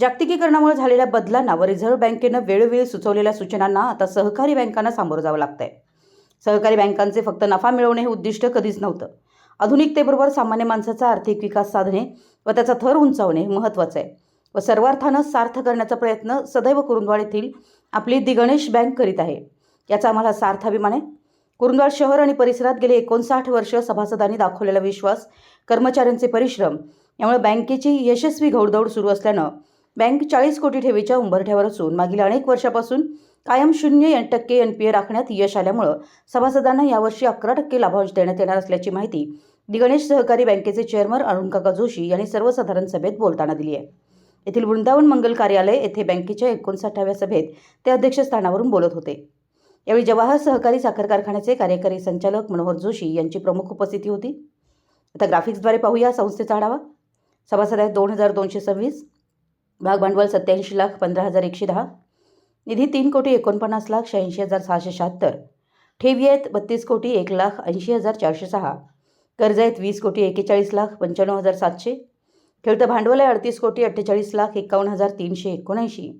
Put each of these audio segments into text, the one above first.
जागतिकीकरणामुळे झालेल्या बदलांना व रिझर्व्ह बँकेनं वेळोवेळी सुचवलेल्या सूचनांना आता सहकारी बँकांना सामोरं जावं लागतंय. सहकारी बँकांचे फक्त नफा मिळवणे हे उद्दिष्ट कधीच नव्हतं. आधुनिकतेबरोबर सामान्य माणसाचा आर्थिक विकास साधणे व त्याचा थर उंचावणे हे महत्त्वाचं आहे. व सर्वार्थानं सार्थ करण्याचा प्रयत्न सदैव कुरुंदवाड येथील आपली दिगणेश बँक करीत आहे. याचा आम्हाला सार्थ अभिमान आहे. कुरुंदवाड शहर आणि परिसरात गेले एकोणसाठ वर्ष सभासदांनी दाखवलेला विश्वास कर्मचाऱ्यांचे परिश्रम यामुळे बँकेची यशस्वी घौडदौड सुरू असल्यानं बँक चाळीस कोटी ठेवीच्या उंबरठ्यावर असून मागील अनेक वर्षापासून कायम शून्य एन टक्के एन पी ए राखण्यात यश आल्यामुळं सभासदांना यावर्षी अकरा टक्के लाभांश देण्यात येणार असल्याची माहिती दिगणेश सहकारी बँकेचे चेअरमन अरुणकाका जोशी यांनी सर्वसाधारण सभेत बोलताना दिली आहे. येथील वृंदावन मंगल कार्यालय येथे बँकेच्या एकोणसाठाव्या सभेत ते अध्यक्षस्थानावरून बोलत होते. यावेळी जवाहर सहकारी साखर कारखान्याचे कार्यकारी संचालक मनोहर जोशी यांची प्रमुख उपस्थिती होती. आता ग्राफिक्सद्वारे पाहूया संस्थेचा आढावा. सभासद आहेत दोन हजार दोनशे सव्वीस भाग भांडवल सत्याऐंशी लाख पंधरा हजार एकशे दहा. निधी तीन कोटी एकोणपन्नास लाख शहाऐंशी हजार सहाशे शहात्तर. ठेवी आहेत बत्तीस कोटी एक लाख ऐंशी हजार चारशे सहा. कर्ज आहेत वीस कोटी एकेचाळीस लाख पंच्याण्णव हजार सातशे. खेळतं भांडवल आहे अडतीस कोटी अठ्ठेचाळीस लाख एकावन्न हजार तीनशे एकोणऐंशी.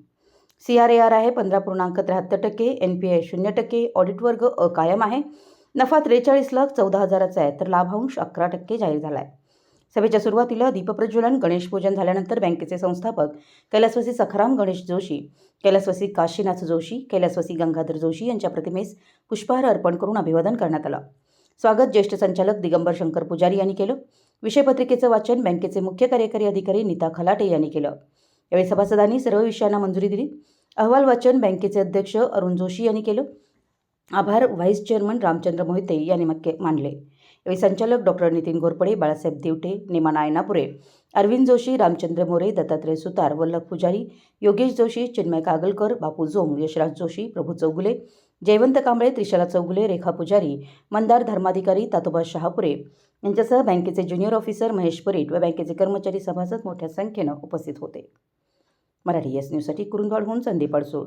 सी आर ए आर आहे पंधरा पूर्णांक त्र्याहत्तर टक्के एन पी आय शून्य टक्के ऑडिट वर्ग अकायम आहे. नफा त्रेचाळीस लाख चौदा हजाराचा आहे तर लाभांश अकरा टक्के जाहीर झाला आहे सभेच्या सुरुवातीला दीपप्रज्वलन गणेशपूजन झाल्यानंतर बँकेचे संस्थापक कैलासवासी सखाराम गणेश जोशी कैलासवासी काशीनाथ जोशी कैलासवासी गंगाधर जोशी यांच्या प्रतिमेस पुष्पहार अर्पण करून अभिवादन करण्यात आलं. स्वागत ज्येष्ठ संचालक दिगंबर शंकर पुजारी यांनी केलं. विषयपत्रिकेचं वाचन बँकेचे मुख्य कार्यकारी अधिकारी नीता खलाटे यांनी केलं. यावेळी सभासदांनी सर्व विषयांना मंजुरी दिली. अहवाल वाचन बँकेचे अध्यक्ष अरुण जोशी यांनी केलं. आभार व्हाईस चेअरमन रामचंद्र मोहिते यांनी मानले यावेळी संचालक डॉक्टर नितीन घोरपडे बाळासाहेब दिवटे निमा नायनापुरे अरविंद जोशी रामचंद्र मोरे दत्तात्रय सुतार वल्लभ पुजारी योगेश जोशी चिन्मय कागलकर बापू जोंग यशराज जोशी प्रभू चौगुले जयवंत कांबळे त्रिशला चौगुले रेखा पुजारी मंदार धर्माधिकारी तातोबा शहापुरे यांच्यासह बँकेचे ज्युनियर ऑफिसर महेश परीट व बँकेचे कर्मचारी सभासद मोठ्या संख्येनं उपस्थित होते. मराठी एस न्यूजसाठी कुरुंदवाडहून संदीप अडसूळ.